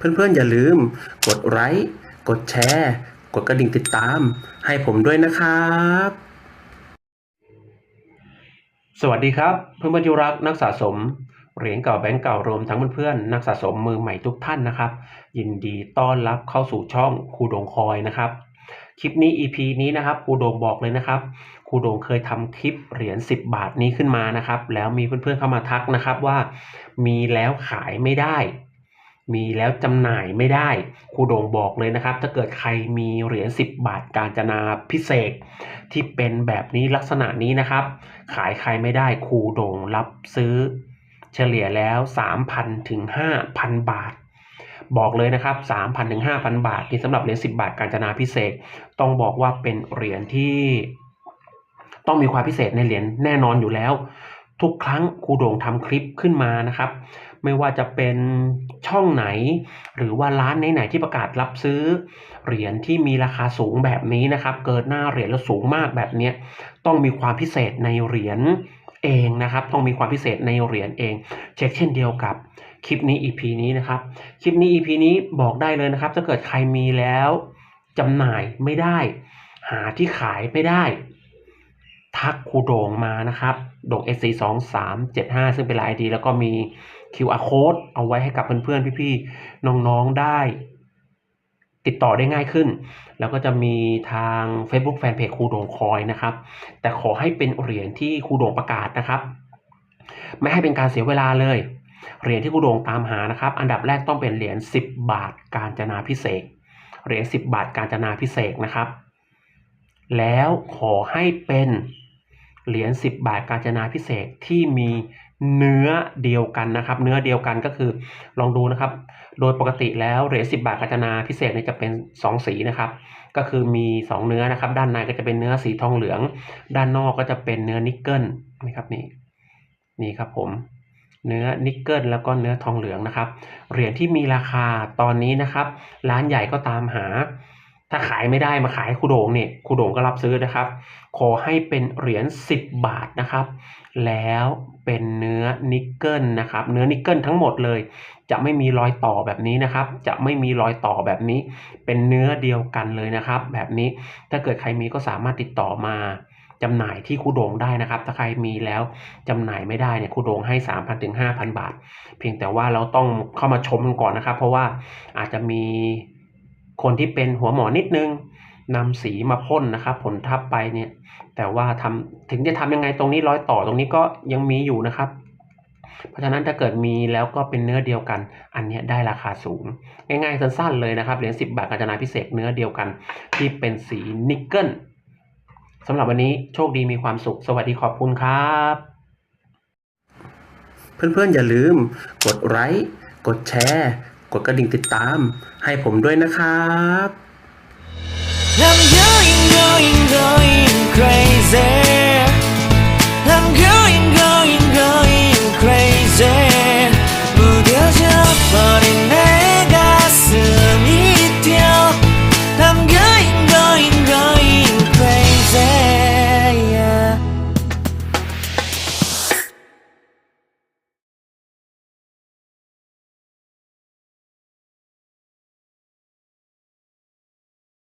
เพื่อนๆอย่าลืม กดไลค์ กดแชร์ กดกระดิ่งติดตาม ให้ผมด้วยนะครับ สวัสดีครับ เพื่อนๆที่รักนักสะสมเหรียญเก่าแบงก์เก่ารวมทั้งเพื่อนๆนักสะสมมือใหม่ทุกท่านนะครับ ยินดีต้อนรับเข้าสู่ช่องครูโดงคอยนะครับคลิปนี้ EP นี้นะครับครูโดงบอกเลยนะครับครูโดงเคยทำคลิปเหรียญ10 บาทนี้ขึ้นมานะครับ แล้วมีเพื่อนๆเข้ามาทักนะครับว่า มีแล้วขายไม่ได้ มีแล้วจำหน่ายไม่ได้ครูโด่งบอกเลยนะครับ ถ้าเกิดใครมีเหรียญ 10 บาทกาญจนาพิเศษ ที่เป็นแบบนี้ลักษณะนี้นะครับ ขายใครไม่ได้ครูโด่งรับซื้อ เฉลี่ยแล้ว 3,000ถึง5,000 บาท บอกเลยนะครับ 3,000ถึง5,000 บาทนี่สำหรับเหรียญ10 บาทกาญจนาพิเศษ ต้องบอกว่าเป็นเหรียญที่ ต้องมีความพิเศษในเหรียญแน่นอนอยู่แล้ว ทุกครั้งครูโด่งทำคลิปขึ้นมานะครับ ไม่ว่าจะเป็นช่องไหน หรือว่าร้านไหนๆที่ประกาศรับซื้อ เหรียญที่มีราคาสูงแบบนี้นะครับ เกินหน้าเหรียญแล้วสูงมากแบบนี้ต้องมีความพิเศษในเหรียญเองนะครับ ต้องมีความพิเศษในเหรียญเอง เช็คเช่นเดียวกับคลิปนี้ EP นี้นะครับ คลิปนี้ EP นี้บอกได้เลยนะครับ ถ้าเกิดใครมีแล้วจำหน่ายไม่ได้ หาที่ขายไม่ได้ ทักครูโด่งมานะครับ โด่ง SC 2 3 7 5ซึ่งเป็นลน์ ID แล้วก็มี QR code เอาไว้ให้กับเพื่อนๆ พี่ๆ น้องๆ ได้ ติดต่อได้ง่ายขึ้น แล้วก็จะมีทาง Facebook Fanpage ครูโด่งคอยนะครับ แต่ขอให้เป็นเหรียญที่ครูโด่งประกาศนะครับ ไม่ให้เป็นการเสียเวลาเลย เหรียญที่ครูโด่งตามหานะครับ อันดับแรกต้องเป็นเหรียญ10 บาทการจนาพิเศษ เหรียญ10 บาทการจนาพิเศษนะครับ แล้วขอให้เป็น เหรียญ10 บาทกาญจนาพิเศษที่มีเนื้อเดียวกันนะครับ เนื้อเดียวกันก็คือลองดูนะครับ โดยปกติแล้วเหรียญ10 บาทกาญจนาพิเศษเนี่ยจะเป็น 2 สีนะครับ ก็คือมี 2 เนื้อนะครับ ด้านในก็จะเป็นเนื้อสีทองเหลือง ด้านนอกก็จะเป็นเนื้อนิกเกิลนะครับนี่นี่ครับผมเนื้อนิกเกิลแล้วก็เนื้อทองเหลืองนะครับ เหรียญที่มีราคาตอนนี้นะครับ ร้านใหญ่ก็ตามหา ถ้าขายไม่ได้มาขายให้ครูโด่งเนี่ยครูโด่งก็รับซื้อนะครับ ขอให้เป็นเหรียญ10 บาทนะครับ แล้วเป็นเนื้อนิกเกิลนะครับ เนื้อนิกเกิลทั้งหมดเลย จะไม่มีรอยต่อแบบนี้นะครับ จะไม่มีรอยต่อแบบนี้ เป็นเนื้อเดียวกันเลยนะครับ แบบนี้ถ้าเกิดใครมีก็สามารถติดต่อมาจำหน่ายที่ครูโด่งได้นะครับ ถ้าใครมีแล้วจำหน่ายไม่ได้เนี่ยครูโด่งให้ 3,000ถึง5,000 บาท เพียงแต่ว่าเราต้องเข้ามาชมกันก่อนนะครับ เพราะว่าอาจจะมี คนที่เป็นหัวหมอนิดนึงนำสีมาพ่นนะครับผลทับไปเนี่ย แต่ว่าทำถึงจะทำยังไงตรงนี้ร้อยต่อตรงนี้ก็ยังมีอยู่นะครับ เพราะฉะนั้นถ้าเกิดมีแล้วก็เป็นเนื้อเดียวกัน อันนี้ได้ราคาสูง ง่ายๆสั้นๆเลยนะครับเหรียญ10 บาทกาญจนาพิเศษเนื้อเดียวกัน ที่เป็นสีนิกเกิลสำหรับวันนี้โชคดีมีความสุข สวัสดีขอบคุณครับ เพื่อนๆอย่าลืม กดไลค์กดแชร์ กดกระดิ่งติดตาม ให้ผมด้วยนะครับ I'm going, going, going crazy.